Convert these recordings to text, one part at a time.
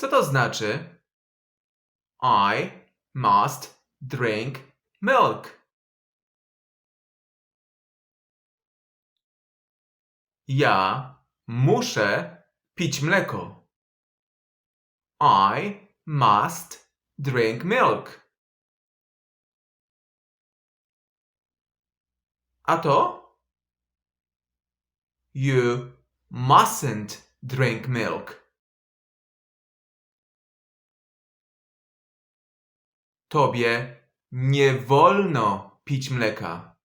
Co to znaczy? I must drink milk. Ja muszę pić mleko. I must drink milk. A to? You mustn't drink milk. Tobie nie wolno pić mleka.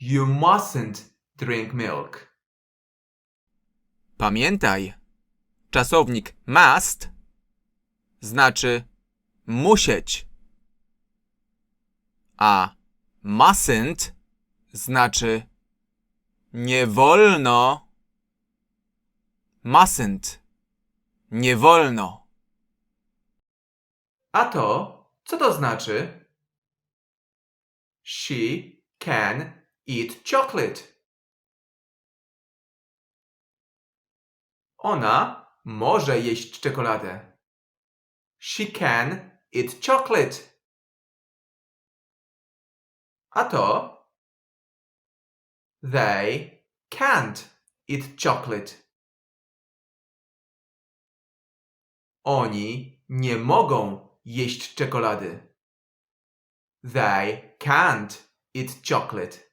You mustn't drink milk. Pamiętaj, czasownik must znaczy musieć, a mustn't znaczy nie wolno. Mustn't. Nie wolno. A to, co to znaczy? She can eat chocolate. Ona może jeść czekoladę. She can eat chocolate. A to? They can't eat chocolate. Oni nie mogą jeść czekolady. They can't eat chocolate.